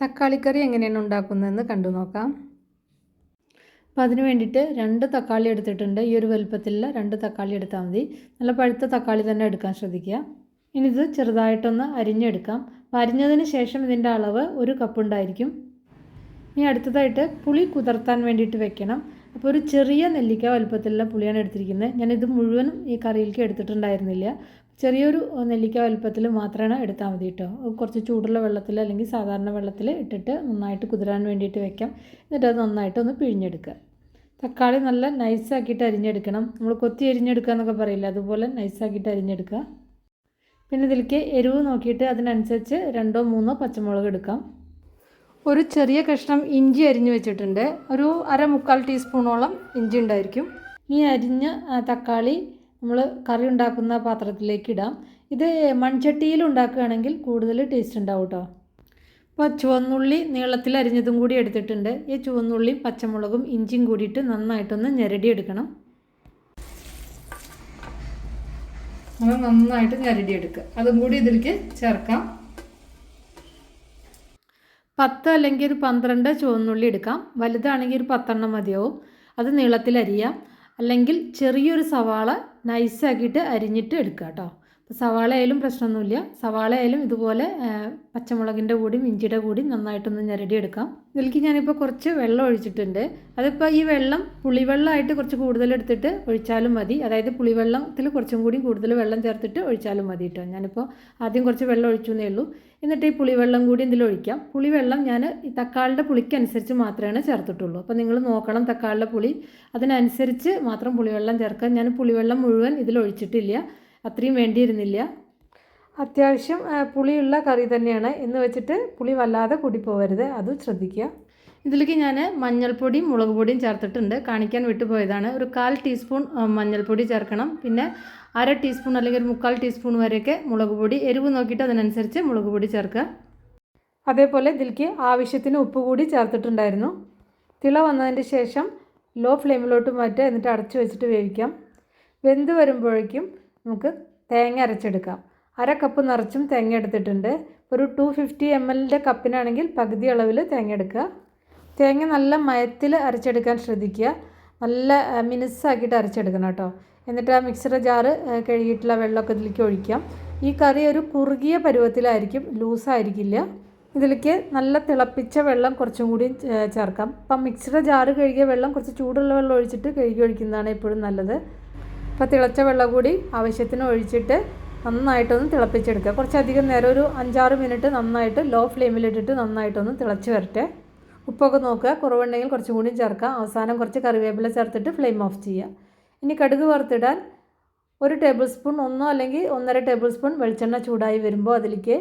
തക്കാളിക്കറി എങ്ങനെയാണ് ഉണ്ടാക്കുന്നതെന്ന് കണ്ടു നോക്കാം. അപ്പോൾ അതിന് വേണ്ടിയിട്ട് രണ്ട് തക്കാളി എടുത്തിട്ടുണ്ട്. ഈ ഒരു വലുപ്പത്തിലുള്ള രണ്ട് തക്കാളി എടുത്താൽ മതി. നല്ല പഴുത്ത തക്കാളി തന്നെ എടുക്കാൻ ശ്രദ്ധിക്കുക. ഇനി ഇത് ചെറുതായിട്ടൊന്ന് അരിഞ്ഞെടുക്കാം. അപ്പോൾ അരിഞ്ഞതിന് ശേഷം ഇതിന്റെ അളവ് ഒരു കപ്പ് ഉണ്ടായിരിക്കും. ഇനി അടുത്തതായിട്ട് പുളി കുതിർത്താൻ വേണ്ടിയിട്ട് വെക്കണം. അപ്പോൾ ഒരു ചെറിയ നെല്ലിക്ക വലുപ്പത്തിലുള്ള പുളിയാണ് എടുത്തിരിക്കുന്നത്. ഞാനിത് മുഴുവനും ഈ കറിയിലേക്ക് എടുത്തിട്ടുണ്ടായിരുന്നില്ല. ചെറിയൊരു നെല്ലിക്ക വലുപ്പത്തിൽ മാത്രമാണ് എടുത്താൽ മതി കേട്ടോ കുറച്ച് ചൂടുള്ള വെള്ളത്തിൽ അല്ലെങ്കിൽ സാധാരണ വെള്ളത്തിൽ ഇട്ടിട്ട് നന്നായിട്ട് കുതിരാൻ വേണ്ടിയിട്ട് വെക്കാം. എന്നിട്ട് അത് നന്നായിട്ട് ഒന്ന് പിഴിഞ്ഞെടുക്കുക. തക്കാളി നല്ല നൈസാക്കിയിട്ട് അരിഞ്ഞെടുക്കണം. നമ്മൾ കൊത്തി അരിഞ്ഞെടുക്കുക എന്നൊക്കെ പറയില്ല? അതുപോലെ നൈസാക്കിയിട്ട് അരിഞ്ഞെടുക്കുക. പിന്നെ ഇതിലേക്ക് എരിവ് നോക്കിയിട്ട് അതിനനുസരിച്ച് രണ്ടോ മൂന്നോ പച്ചമുളക് എടുക്കാം. ഒരു ചെറിയ കഷ്ണം ഇഞ്ചി അരിഞ്ഞു വെച്ചിട്ടുണ്ട്. ഒരു അര മുക്കാൽ ടീസ്പൂണോളം ഇഞ്ചി ഉണ്ടായിരിക്കും. ഈ അരിഞ്ഞ തക്കാളി നമ്മൾ കറി ഉണ്ടാക്കുന്ന പാത്രത്തിലേക്ക് ഇടാം ഇത് മൺചട്ടിയിൽ ഉണ്ടാക്കുകയാണെങ്കിൽ കൂടുതൽ ടേസ്റ്റ് ഉണ്ടാവും കേട്ടോ അപ്പോൾ ചുവന്നുള്ളി നീളത്തിൽ അരിഞ്ഞതും കൂടി എടുത്തിട്ടുണ്ട്. ഈ ചുവന്നുള്ളിയും പച്ചമുളകും ഇഞ്ചിയും കൂടിയിട്ട് നന്നായിട്ടൊന്ന് ഞെരടി എടുക്കണം നമ്മൾ നന്നായിട്ട് ഞെരടി എടുക്കുക അതും കൂടി ഇതിലേക്ക് ചേർക്കാം. പത്ത് അല്ലെങ്കിൽ ഒരു പന്ത്രണ്ട് ചുവന്നുള്ളി എടുക്കാം. വലുതാണെങ്കിൽ ഒരു പത്തെണ്ണം മതിയാവും. അത് നീളത്തിൽ അരിയാം. അല്ലെങ്കിൽ ചെറിയൊരു സവാള നൈസാക്കിയിട്ട് അരിഞ്ഞിട്ട് എടുക്കുക കേട്ടോ അപ്പോൾ സവാള ആയാലും പ്രശ്നമൊന്നുമില്ല. സവാള ആയാലും ഇതുപോലെ പച്ചമുളകിന്റെ കൂടിയും ഇഞ്ചിയുടെ കൂടിയും നന്നായിട്ടൊന്ന് ഞെരടിയെടുക്കാം. ഇതിലേക്ക് ഞാനിപ്പോൾ കുറച്ച് വെള്ളം ഒഴിച്ചിട്ടുണ്ട്. അതിപ്പോൾ ഈ വെള്ളം പുളിവെള്ളമായിട്ട് കുറച്ച് കൂടുതൽ എടുത്തിട്ട് ഒഴിച്ചാലും മതി. അതായത് പുളിവെള്ളത്തിൽ കുറച്ചും കൂടി കൂടുതൽ വെള്ളം ചേർത്തിട്ട് ഒഴിച്ചാലും മതി കേട്ടോ ഞാനിപ്പോൾ ആദ്യം കുറച്ച് വെള്ളം ഒഴിച്ചു എന്നേ ഉള്ളൂ. എന്നിട്ട് ഈ പുളിവെള്ളം കൂടി ഇതിൽ ഒഴിക്കാം. പുളിവെള്ളം ഞാൻ ഈ തക്കാളിയുടെ പുളിക്കനുസരിച്ച് മാത്രമേ ചേർത്തിട്ടുള്ളൂ. അപ്പോൾ നിങ്ങൾ നോക്കണം തക്കാളിയുടെ പുളി. അതിനനുസരിച്ച് മാത്രം പുളിവെള്ളം ചേർക്കാം ഞാൻ പുളിവെള്ളം മുഴുവൻ ഇതിൽ ഒഴിച്ചിട്ടില്ല. അത്രയും വേണ്ടിയിരുന്നില്ല. അത്യാവശ്യം പുളിയുള്ള കറി തന്നെയാണ്. എന്ന് വെച്ചിട്ട് പുളി വല്ലാതെ കൂടിപ്പോകരുത് അത് ശ്രദ്ധിക്കുക. ഇതിലേക്ക് ഞാൻ മഞ്ഞൾപ്പൊടിയും മുളക് പൊടിയും ചേർത്തിട്ടുണ്ട്. കാണിക്കാൻ വിട്ടുപോയതാണ്. ഒരു കാൽ ടീസ്പൂൺ മഞ്ഞൾപ്പൊടി ചേർക്കണം. പിന്നെ അര ടീസ്പൂൺ അല്ലെങ്കിൽ ഒരു മുക്കാൽ ടീസ്പൂൺ വരെയൊക്കെ മുളക് പൊടി എരിവ് നോക്കിയിട്ട് അതിനനുസരിച്ച് മുളക് പൊടി ചേർക്കുക. അതേപോലെ ഇതിലേക്ക് ആവശ്യത്തിന് ഉപ്പ് കൂടി ചേർത്തിട്ടുണ്ടായിരുന്നു. തിള വന്നതിന് ശേഷം ലോ ഫ്ലെയിമിലോട്ട് മാറ്റുക. എന്നിട്ട് അടച്ചു വെച്ചിട്ട് വേവിക്കാം. വെന്ത് വരുമ്പോഴേക്കും നമുക്ക് തേങ്ങ അരച്ചെടുക്കാം. അര കപ്പ് നിറച്ചും തേങ്ങ എടുത്തിട്ടുണ്ട്. ഒരു ടു ഫിഫ്റ്റി എം എല്ലിന്റെ കപ്പിനാണെങ്കിൽ പകുതി അളവിൽ തേങ്ങ എടുക്കുക. തേങ്ങ നല്ല മയത്തിൽ അരച്ചെടുക്കാൻ ശ്രദ്ധിക്കുക. നല്ല മിനുസാക്കിയിട്ട് അരച്ചെടുക്കണം കേട്ടോ. എന്നിട്ട് ആ മിക്സറ് ജാറ് കഴുകിയിട്ടുള്ള വെള്ളമൊക്കെ ഇതിലേക്ക് ഒഴിക്കാം. ഈ കറി ഒരു കുറുകിയ പരുവത്തിലായിരിക്കും ലൂസായിരിക്കില്ല. ഇതിലേക്ക് നല്ല തിളപ്പിച്ച വെള്ളം കുറച്ചും കൂടി ചേർക്കാം. അപ്പം മിക്സിയുടെ ജാറ് കഴുകിയ വെള്ളം കുറച്ച് ചൂടുള്ള വെള്ളം ഒഴിച്ചിട്ട് കഴുകി ഒഴിക്കുന്നതാണ് എപ്പോഴും നല്ലത്. അപ്പോൾ തിളച്ച വെള്ളം കൂടി ആവശ്യത്തിന് ഒഴിച്ചിട്ട് നന്നായിട്ടൊന്ന് തിളപ്പിച്ചെടുക്കുക. കുറച്ചധികം നേരം ഒരു അഞ്ചാറ് മിനിറ്റ് നന്നായിട്ട് ലോ ഫ്ലെയിമിലിട്ടിട്ട് നന്നായിട്ടൊന്ന് തിളച്ച് വരട്ടെ. ഉപ്പൊക്കെ നോക്കുക. കുറവുണ്ടെങ്കിൽ കുറച്ചും കൂടി ചേർക്കുക. അവസാനം കുറച്ച് കറിവേപ്പില ചേർത്തിട്ട് ഫ്ലെയിം ഓഫ് ചെയ്യുക. ഇനി കടുക് വറുത്തിടാൻ ഒരു ടേബിൾ സ്പൂൺ ഒന്നോ അല്ലെങ്കിൽ ഒന്നര ടേബിൾ സ്പൂൺ വെളിച്ചെണ്ണ ചൂടായി വരുമ്പോൾ അതിലേക്ക്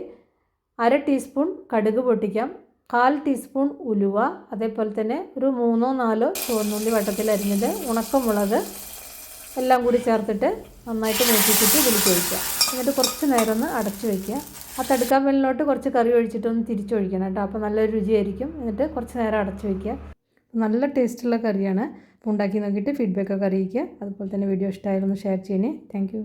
അര ടീസ്പൂൺ കടുക് പൊട്ടിക്കാം. കാൽ ടീസ്പൂൺ ഉലുവ അതേപോലെ തന്നെ ഒരു മൂന്നോ നാലോ ചുവന്നുള്ളി വട്ടത്തിൽ അരിഞ്ഞത് ഉണക്കമുളക് എല്ലാം കൂടി ചേർത്തിട്ട് നന്നായിട്ട് മൂപ്പിച്ചിട്ട് ഇതിലേക്ക് ഒഴിക്കുക. എന്നിട്ട് കുറച്ച് നേരം ഒന്ന് അടച്ചു വയ്ക്കുക ആ തടുക്കാൻ വെള്ളിലോട്ട് കുറച്ച് കറി ഒഴിച്ചിട്ടൊന്ന് തിരിച്ചൊഴിക്കണം കേട്ടോ. അപ്പോൾ നല്ലൊരു രുചിയായിരിക്കും. എന്നിട്ട് കുറച്ച് നേരം അടച്ചു വയ്ക്കുക നല്ല ടേസ്റ്റുള്ള കറിയാണ്. അപ്പോൾ ഉണ്ടാക്കി നോക്കിയിട്ട് ഫീഡ്ബാക്കൊക്കെ അറിയിക്കുക. അതുപോലെ തന്നെ വീഡിയോ ഇഷ്ടമായാലൊന്ന് ഷെയർ ചെയ്യണേ. താങ്ക്